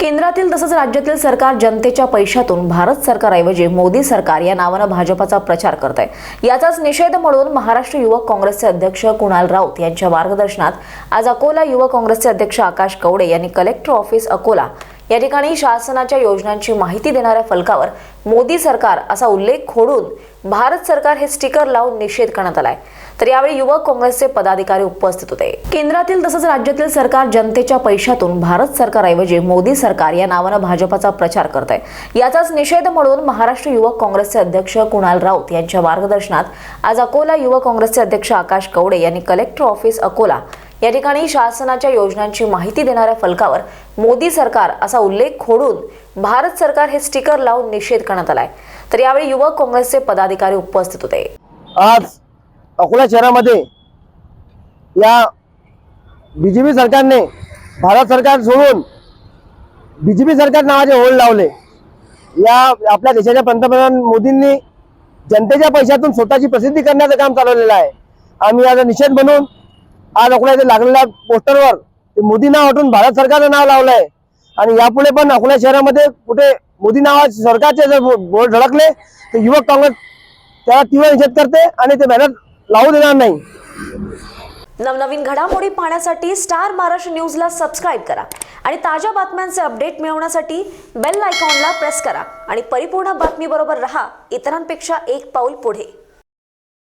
केंद्रातील तसंच राज्यातील सरकार जनतेच्या पैशातून भारत सरकारऐवजी मोदी सरकार या नावानं भाजपाचा प्रचार करत आहे याचाच निषेध म्हणून महाराष्ट्र युवक काँग्रेसचे अध्यक्ष कुणाल राऊत यांच्या मार्गदर्शनात आज अकोला युवक काँग्रेसचे अध्यक्ष आकाश कवडे यांनी कलेक्टर ऑफिस अकोला या ठिकाणी शासनाच्या योजनांची माहिती देणाऱ्या फलकावर मोदी सरकार असा उल्लेख खोडून भारत सरकार हे स्टिकर लावून निषेध करण्यात आलाय. तर यावेळी युवक काँग्रेसचे पदाधिकारी उपस्थित होते. केंद्रातील तसंच राज्यातील सरकार जनतेच्या पैशातून भारत सरकारऐवजी मोदी सरकार या नावानं भाजपाचा प्रचार करत आहे याचाच निषेध म्हणून महाराष्ट्र युवक काँग्रेसचे अध्यक्ष कुणाल राऊत यांच्या मार्गदर्शनात आज अकोला युवक काँग्रेसचे अध्यक्ष आकाश कवडे यांनी कलेक्टर ऑफिस अकोला या ठिकाणी शासनाच्या योजनांची माहिती देणाऱ्या फलकावर मोदी सरकार असा उल्लेख खोडून भारत सरकार हे स्टिकर लावून निषेध करण्यात आलाय. तर यावेळी युवक काँग्रेसचे पदाधिकारी उपस्थित होते. आज अकोला शहरामध्ये या बीजेपी सरकारने भारत सरकार सोडून बीजेपी सरकार नावाचे होल लावले. या आपल्या देशाच्या पंतप्रधान मोदींनी जनतेच्या पैशातून स्वतःची प्रसिद्धी करण्याचं काम चालवलेलं आहे. आम्ही याचा निषेध म्हणून आज अकोला इथे लागलेल्या पोस्टरवर मोदी नाव हटून भारत सरकारचं नाव लावलंय. आणि यापुढे पण अकोला शहरामध्ये कुठे मोदी नावाचे सरकारचे जर बोर्ड झळकले तर युवक काँग्रेस त्याला तीव्र निषेध करते आणि ते बॅनर लावू देणार नाही. नवनवीन घडामोडी पाहण्यासाठी स्टार महाराष्ट्र न्यूजला सबस्क्राईब करा आणि ताज्या बातम्यांचे अपडेट मिळवण्यासाठी बेल आयकॉनला प्रेस करा. आणि परिपूर्ण बातमीबरोबर रहा इतरांपेक्षा एक पाऊल पुढे.